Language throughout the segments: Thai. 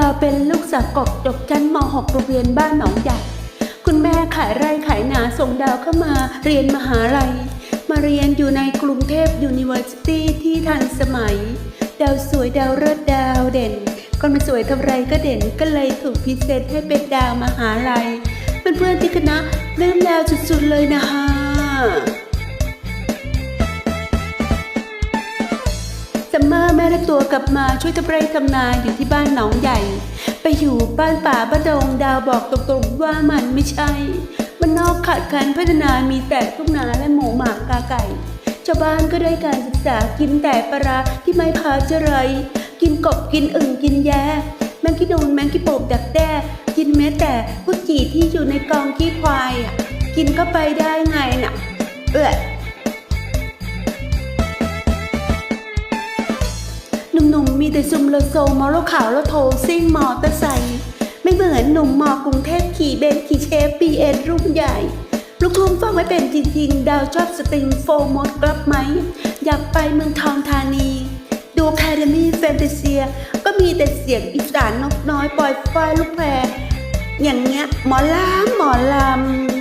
ดาวเป็นลูกสาวกบจบชั้นม .6 โรงเรียนบ้านหนองใหญ่คุณแม่ขายไร่ขายนาส่งดาวเข้ามาเรียนมหาลัย มาเรียนอยู่ในกรุงเทพยูนิเวอร์ซิตี้ที่ทันสมัย ดาวสวยดาวเลิศดาวเด่นคนมาสวยท่าไรก็เด่นก็เลยถูกพิเศษให้เป็นดาวมหาลัยเพื่อนๆที่คณะเริ่มดาวสุดๆเลยนะฮะ ซัมเมอร์แม่ได้ตัวกลับมาช่วยทำไรทำนาอยู่ที่บ้านหนองใหญ่ ไปอยู่บ้านป่าบ้านดงดาวบอกตรงๆว่ามันไม่ใช่ มันนอกขาดการพัฒนามีแต่ทุ่งนาและหมูหมากกาไก่ชาวบ้านก็ได้การศึกษากินแต่ปลาที่ไม่พาเจรยกินกบกินอึ่งกินแย้แมงกี้นูนแมงกี้โปบดักแด้กินแม้แต่กุจีที่อยู่ในกองขี้ควาย กินเข้าไปได้ไงน่ะเออ หนุ่มๆมีแต่ซุมโลโซมอลขาวแล้วโทซิ่งมอเตอร์ไซค์ไม่เหมือนหนุ่มมอกรุงเทพขี่เบนขี่เชฟบีเอ็นรุ่นใหญ่ ลูกทุ่งฟังไม่เป็นจริงๆ ดาวชอบสตริงโฟร์มดกลับไหม อยากไปเมืองทองธานี ดูแคดมี่แฟนตาเซีย ก็มีแต่เสียงอีสานนกน้อยปล่อยไฟลูกแพรอย่างเงี้ยหมอลำหมอลำ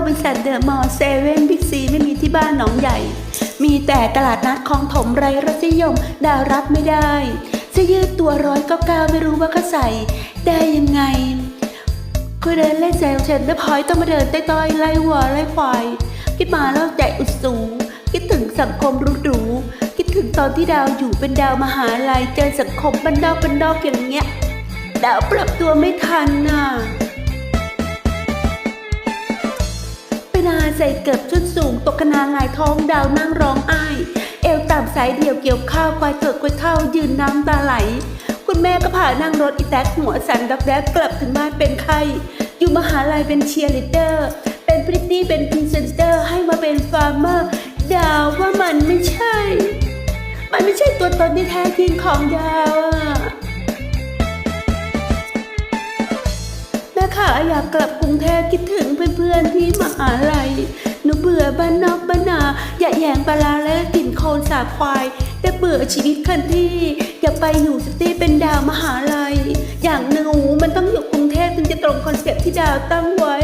สถานโรบินสันเดอะมอลล์เซเว่นบิ๊กซีไม่มีที่บ้านหนองใหญ่ มีแต่ตลาดนัดคลองถมไรรสนิยมดาวรับไม่ได้เสื้อยืดตัวร้อยเก้าเก้าไม่รู้ว่าเขาใส่ได้ยังไงคุยเดินเล่นแซวเชนแล้วพอยต้องมาเดินต้อยไล่วัวไล่ควายคิดมาแล้วใจอุดสูงคิดถึงสังคมรู้หรูคิดถึงตอนที่ดาวอยู่เป็นดาวมหาลัยเจอสังคมบันดอกบันดอกอย่างเงี้ยดาวปรับตัวไม่ทันน่ะ นาใส่เกิบชุดสูง ตกคณาหงายท้องดาวนั่งร้องไห้เอวต่ำสายเดี่ยวเกี่ยวข้าวควายเกิดควายเท่ายืนน้ำตาไหล คุณแม่ก็พานั่งรถอีแท็กหัวสันดักแดกกลับถึงบ้านเป็นไข้อยู่มหาลัยเป็นเชียร์ลีดเดอร์ เป็นพริตตี้เป็นพรีเซนเตอร์ให้มาเป็นฟาร์มเมอร์ดาวว่ามันไม่ใช่ มันไม่ใช่ตัวตนที่แท้จริงของดาว อะแม่ขาอยากกลับกรุงเทพคิดถึงเพื่อนๆที่มหาลัยหนูเบื่อบ้านนอกบ้านนา อย่าแยงปลาราและกลิ่นโคลนสาบควายแต่เบื่อชีวิตคันที่อยากไปอยู่สตีเป็นดาวมหาลัย อย่างหนูมันต้องอยู่กรุงเทพถึงจะตรงคอนเซ็ปที่ดาวตั้งไว้